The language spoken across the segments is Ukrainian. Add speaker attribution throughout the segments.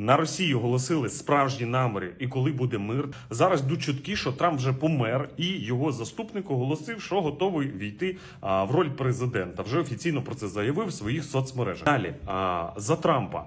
Speaker 1: На Росії оголосили справжні наміри, і коли буде мир. Зараз йдуть чутки, що Трамп вже помер, і його заступник оголосив, що готовий війти а, в роль президента. Вже офіційно про це заявив в своїх соцмережах. Далі а, за Трампа.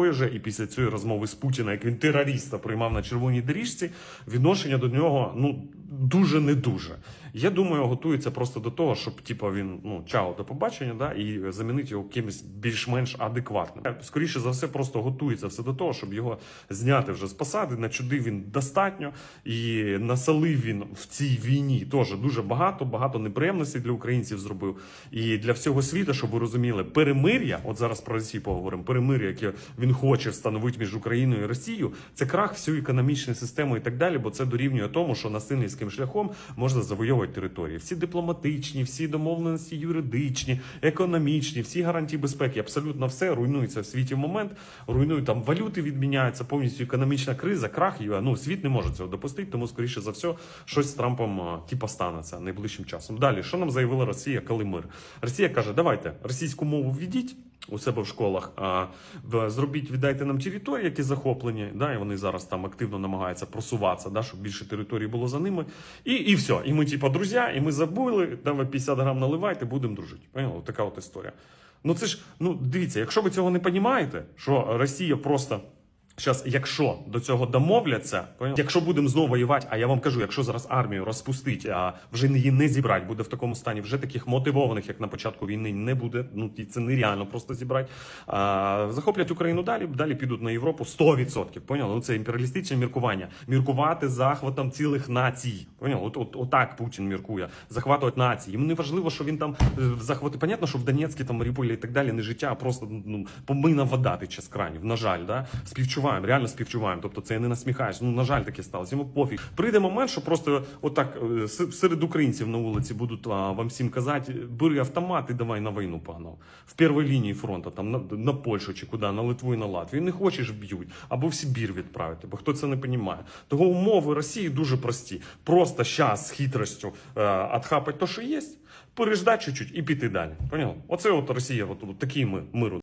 Speaker 1: же. І після цієї розмови з Путіна, як він терориста приймав на червоній доріжці, відношення до нього ну дуже не дуже. Я думаю, готується просто до того, щоб типу, він ну чао до побачення, да, і замінити його кимось більш-менш адекватним. Скоріше за все, просто готується все до того, щоб його зняти вже з посади. Начудив він достатньо і насалив він в цій війні теж дуже багато, багато неприємностей для українців зробив. І для всього світу, щоб ви розуміли, перемир'я, от зараз про Росію поговоримо, перемир'я, яке він хоче встановити між Україною і Росією, це крах всю економічну систему і так далі, бо це дорівнює тому, що насильницьким шляхом можна завойовувати території. Всі дипломатичні, всі домовленості юридичні, економічні, всі гарантії безпеки, абсолютно все руйнується в світі в момент. Руйнують там валюти, відміняються повністю економічна криза, крах. І, ну світ не може цього допустити, тому скоріше за все щось з Трампом а, типа станеться найближчим часом. Далі, що нам заявила Росія, коли мир? Росія каже: давайте російську мову введіть. У себе в школах зробіть, віддайте нам території, які захоплені. Да, і вони зараз там активно намагаються просуватися, да, щоб більше території було за ними. І, і все. І ми, типа, друзі, і ми забули, давай 50 грам наливайте, будемо дружити. Поняли? Така от історія. Ну це ж, ну дивіться, якщо ви цього не розумієте, що Росія просто. Зараз, якщо до цього домовляться, якщо будемо знову воювати, а я вам кажу, якщо зараз армію розпустить, а вже її не зібрати, буде в такому стані, вже таких мотивованих, як на початку війни, не буде. Ну ті- це нереально просто зібрати. А, захоплять Україну далі, далі підуть на Європу 100%. Поняли? Ну це імперіалістичне міркування. Міркувати захватом цілих націй. Поняли? От, от, отак Путін міркує. Захватувати нації. Йому не важливо, що він там е, захвати. Понятно, що в Донецьку, там Маріуполі і так далі не життя, а просто ну помийна вода тече з кранів. На жаль, да? Співчуваємо, реально співчуваємо. Тобто це я не насміхаюсь. Ну на жаль, таке сталося. Йому пофіг. Прийде момент, що просто отак е, серед українців на вулиці будуть а, вам всім казати: бери автомат і давай на війну погнав. В першій лінії фронту, там на, на Польщу чи куди, на Литву і на Латвію. Не хочеш вб'ють, або в Сибір відправити, бо хто це не розуміє. Того умови Росії дуже прості. Просто щас з хитростю е, отхапати то, що є, переждати чуть-чуть і піти далі. Поняв? Оце от Росія, от, от такий ми миру.